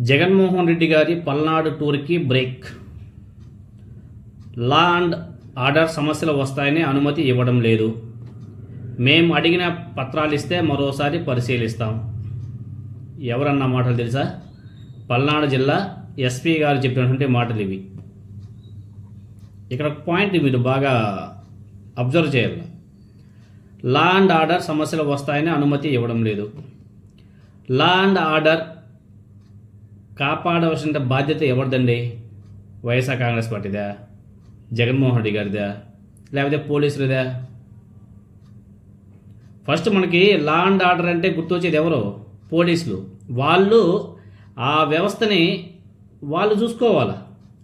జగన్మోహన్ రెడ్డి గారి పల్నాడు టూర్కి break. Law and order సమస్యలు వస్తాయని అనుమతి ఇవ్వడం లేదు. మేము అడిగిన పత్రాలు ఇస్తే మరోసారి పరిశీలిస్తాం. ఎవరన్న మాటలు తెలుసా? పల్నాడు జిల్లా ఎస్పీ గారు చెప్పినటువంటి మాటలు ఇవి. ఇక్కడ ఒక పాయింట్ మీరు బాగా అబ్జర్వ్ చేయాలి. లా అండ్ ఆర్డర్ సమస్యలు వస్తాయని అనుమతి ఇవ్వడం లేదు. లా అండ్ ఆర్డర్ కాపాడవలసిన బాధ్యత ఎవరిదండి? వైఎస్ఆర్ కాంగ్రెస్ పార్టీదా? జగన్మోహన్ రెడ్డి గారిదా? లేకపోతే పోలీసులదా? ఫస్ట్ మనకి లా అండ్ ఆర్డర్ అంటే గుర్తొచ్చేది ఎవరు? పోలీసులు. వాళ్ళు ఆ వ్యవస్థని వాళ్ళు చూసుకోవాలి?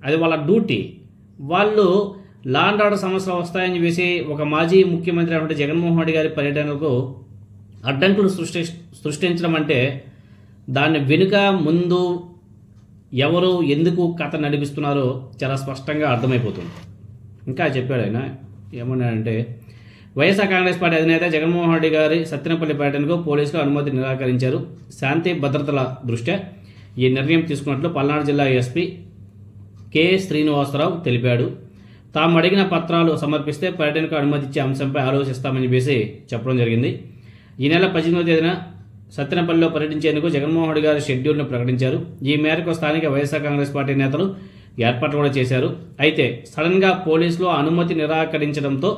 అది వాళ్ళ డ్యూటీ. వాళ్ళు లా అండ్ ఆర్డర్ సమస్యలు వస్తాయని చెప్పేసి ఒక మాజీ ముఖ్యమంత్రి అంటే జగన్మోహన్ రెడ్డి గారి పర్యటనకు అడ్డంకులు సృష్టి సృష్టించడం అంటే దాన్ని వెనుక ముందు ఎవరు ఎందుకు కథ నడిపిస్తున్నారో చాలా స్పష్టంగా అర్థమైపోతుంది. ఇంకా చెప్పాడు ఆయన ఏమన్నాడంటే వైఎస్ఆర్ కాంగ్రెస్ పార్టీ అధినేత జగన్మోహన్ రెడ్డి గారి సత్తెనపల్లి పర్యటనకు పోలీసులు అనుమతి నిరాకరించారు. శాంతి భద్రతల దృష్ట్యా ఈ నిర్ణయం తీసుకున్నట్లు పల్నాడు జిల్లా ఎస్పీ కె శ్రీనివాసరావు తెలిపాడు. తాము అడిగిన పత్రాలు సమర్పిస్తే పర్యటనకు అనుమతి ఇచ్చే అంశంపై ఆలోచిస్తామని చెప్పేసి చెప్పడం జరిగింది. ఈ నెల పద్దెనిమిదో తేదీన సత్తెనపల్లిలో పర్యటించేందుకు జగన్మోహన్ రెడ్డి గారి షెడ్యూల్ను ప్రకటించారు. ఈ మేరకు స్థానిక వైఎస్ఆర్ కాంగ్రెస్ పార్టీ నేతలు ఏర్పాట్లు కూడా చేశారు. అయితే సడన్గా పోలీసులు అనుమతి నిరాకరించడంతో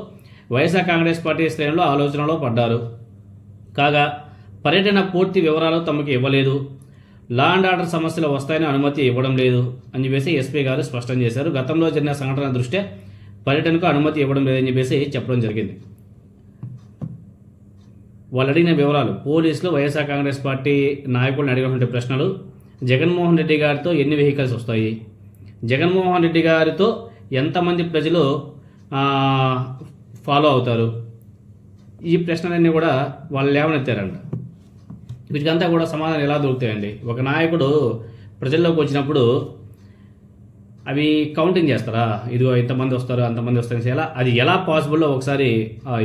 వైఎస్ఆర్ కాంగ్రెస్ పార్టీ శ్రేణులు ఆలోచనలో పడ్డారు. కాగా పర్యటన పూర్తి వివరాలు తమకు ఇవ్వలేదు. లా అండ్ ఆర్డర్ సమస్యలు వస్తాయని అనుమతి ఇవ్వడం లేదు అని చెప్పేసి ఎస్పీ గారు స్పష్టం చేశారు. గతంలో జరిగిన సంఘటన దృష్ట్యా పర్యటనకు అనుమతి ఇవ్వడం లేదని చెప్పేసి చెప్పడం జరిగింది. వాళ్ళు అడిగిన వివరాలు పోలీసులు వైఎస్ఆర్ కాంగ్రెస్ పార్టీ నాయకులను అడిగినటువంటి ప్రశ్నలు జగన్మోహన్ రెడ్డి గారితో ఎన్ని వెహికల్స్ వస్తాయి? జగన్మోహన్ రెడ్డి గారితో ఎంతమంది ప్రజలు ఫాలో అవుతారు? ఈ ప్రశ్నలన్నీ కూడా వాళ్ళు లేవనెత్తారంట. వీటికంతా కూడా సమాధానం ఎలా దొరుకుతాయండి? ఒక నాయకుడు ప్రజల్లోకి వచ్చినప్పుడు అవి కౌంటింగ్ చేస్తారా? ఇదిగో ఇంతమంది వస్తారు అంతమంది వస్తారు ఎలా అది ఎలా పాసిబుల్లో ఒకసారి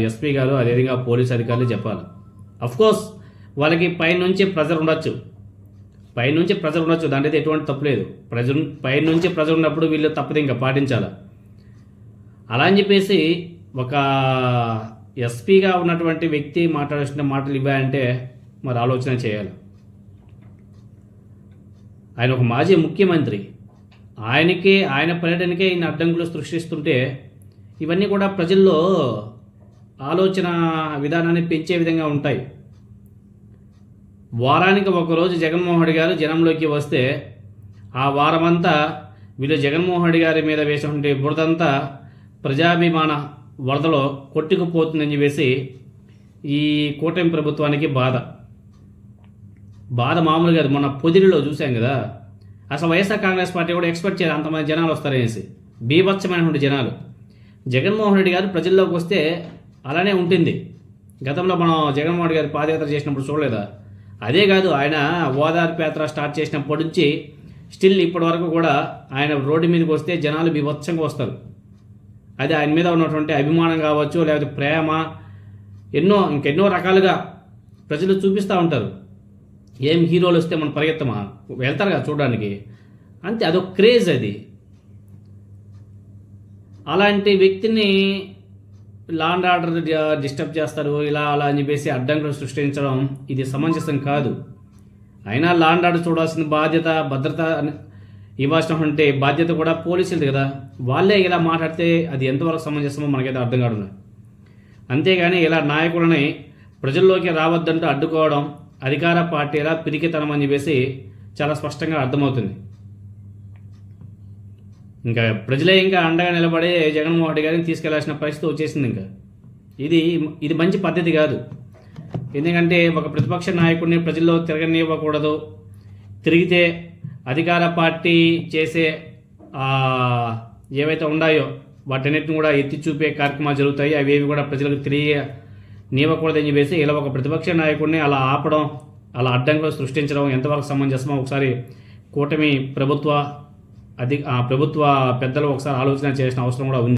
ఎస్పీ గారు అదేవిధంగా పోలీస్ అధికారులు చెప్పాలి? కోర్స్ వాళ్ళకి పైనుంచి ప్రెజర్ ఉండొచ్చు. పైనుంచి ప్రెజర్ ఉండొచ్చు. దాని అయితే ఎటువంటి తప్పు లేదు. ప్రజలు పైనుంచి ప్రెజర్ ఉన్నప్పుడు వీళ్ళు తప్పదు ఇంకా పాటించాలి? అలా అని చెప్పేసి ఒక ఎస్పీగా ఉన్నటువంటి వ్యక్తి మాట్లాడాల్సిన మాటలు ఇవ్వాయంటే మరి ఆలోచన చేయాలి. ఆయన ఒక మాజీ ముఖ్యమంత్రి. ఆయనకే ఆయన పర్యటనకే ఈయన అడ్డంకులు సృష్టిస్తుంటే ఇవన్నీ కూడా ప్రజల్లో ఆలోచన విధానాన్ని పెంచే విధంగా ఉంటాయి. వారానికి ఒకరోజు జగన్మోహన్ రెడ్డి గారు జనంలోకి వస్తే ఆ వారమంతా వీళ్ళు జగన్మోహన్ రెడ్డి గారి మీద వేసినటువంటి బురదంతా ప్రజాభిమాన వరదలో కొట్టుకుపోతుందని చెప్పేసి ఈ కూటమి ప్రభుత్వానికి బాధ. బాధ మామూలు కాదు. మొన్న పొదిరిలో చూసాం కదా. అసలు వైఎస్ఆర్ కాంగ్రెస్ పార్టీ కూడా ఎక్స్పెక్ట్ చేయాలి అంతమంది జనాలు వస్తారనేసి. బీభత్సమైనటువంటి జనాలు. జగన్మోహన్ రెడ్డి గారు ప్రజల్లోకి వస్తే అలానే ఉంటుంది. గతంలో మనం జగన్మోహన్ గారి పాదయాత్ర చేసినప్పుడు చూడలేదా? అదే కాదు ఆయన ఓదార్పు యాత్ర స్టార్ట్ చేసినప్పటి నుంచి స్టిల్ ఇప్పటి వరకు కూడా ఆయన రోడ్డు మీదకి వస్తే జనాలు బీభత్సంగా వస్తారు. అది ఆయన మీద ఉన్నటువంటి అభిమానం కావచ్చు లేకపోతే ప్రేమ ఎన్నో ఇంకెన్నో రకాలుగా ప్రజలు చూపిస్తూ ఉంటారు. ఏం హీరోలు వస్తే మనం పరిగెత్తమా? వెళ్తారు కదా చూడడానికి. అంతే అదొక క్రేజ్ అది. అలాంటి వ్యక్తిని లాండ్ ఆర్డర్ డిస్టర్బ్ చేస్తారు ఇలా అలా అని చెప్పేసి అడ్డంకులు సృష్టించడం ఇది సమంజసం కాదు. అయినా లాండ్ ఆర్డర్ చూడాల్సిన బాధ్యత భద్రత ఇవ్వాల్సినటువంటి బాధ్యత కూడా పోలీసులది కదా. వాళ్ళే ఇలా మాట్లాడితే అది ఎంతవరకు సమంజసమో మనకైతే అర్థం కాదు. అంతేగాని ఇలా నాయకులని ప్రజల్లోకి రావద్దంటూ అడ్డుకోవడం అధికార పార్టీ ఎలా పిరికితనం అని చెప్పేసి చాలా స్పష్టంగా అర్థమవుతుంది. ఇంకా ప్రజలే ఇంకా అండగా నిలబడే జగన్మోహన్ రెడ్డి గారిని తీసుకెళ్ళాల్సిన పరిస్థితి వచ్చేసింది ఇంకా. ఇది ఇది మంచి పద్ధతి కాదు. ఎందుకంటే ఒక ప్రతిపక్ష నాయకుడిని ప్రజల్లో తిరగనివ్వకూడదు. తిరిగితే అధికార పార్టీ చేసే ఏవైతే ఉన్నాయో వాటన్నిటిని కూడా ఎత్తి చూపే కార్యక్రమాలు జరుగుతాయి. అవి ఏవి కూడా ప్రజలకు తెలియనివ్వకూడదని చెప్పేసి ఇలా ఒక ప్రతిపక్ష నాయకుడిని అలా ఆపడం అలా అడ్డంకులు సృష్టించడం ఎంతవరకు సమంజసమో ఒకసారి కూటమి ప్రభుత్వ అది ఆ ప్రభుత్వ పెద్దలు ఒకసారి ఆలోచన చేసిన అవసరం కూడా ఉంది.